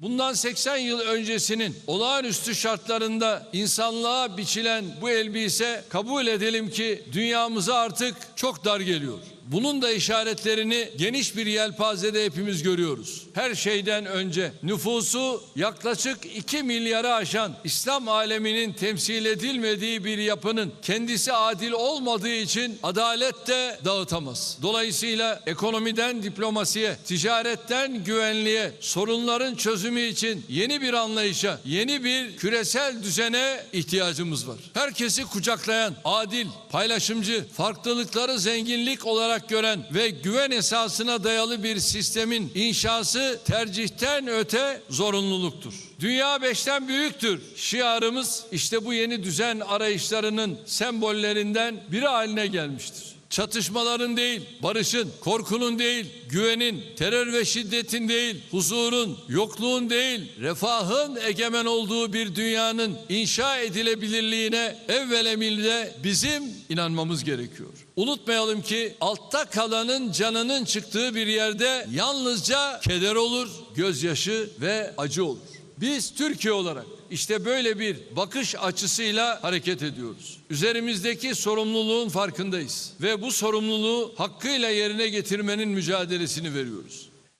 Bundan 80 yıl öncesinin olağanüstü şartlarında insanlığa biçilen bu elbise kabul edelim ki dünyamıza artık çok dar geliyor. Bunun da işaretlerini geniş bir yelpazede hepimiz görüyoruz. Her şeyden önce nüfusu yaklaşık 2 milyara aşan İslam aleminin temsil edilmediği bir yapının kendisi adil olmadığı için adalet de dağıtamaz. Dolayısıyla ekonomiden diplomasiye, ticaretten güvenliğe, sorunların çözümü için yeni bir anlayışa, yeni bir küresel düzene ihtiyacımız var. Herkesi kucaklayan, adil, paylaşımcı, farklılıkları zenginlik olarak gören ve güven esasına dayalı bir sistemin inşası tercihten öte zorunluluktur. Dünya beşten büyüktür. Şiarımız işte bu yeni düzen arayışlarının sembollerinden biri haline gelmiştir. Çatışmaların değil, barışın, korkunun değil, güvenin, terör ve şiddetin değil, huzurun, yokluğun değil, refahın egemen olduğu bir dünyanın inşa edilebilirliğine evvel emilde bizim inanmamız gerekiyor. Unutmayalım ki altta kalanın canının çıktığı bir yerde yalnızca keder olur, gözyaşı ve acı olur. Biz Türkiye olarak işte böyle bir bakış açısıyla hareket ediyoruz. Üzerimizdeki sorumluluğun farkındayız ve bu sorumluluğu hakkıyla yerine getirmenin mücadelesini veriyoruz.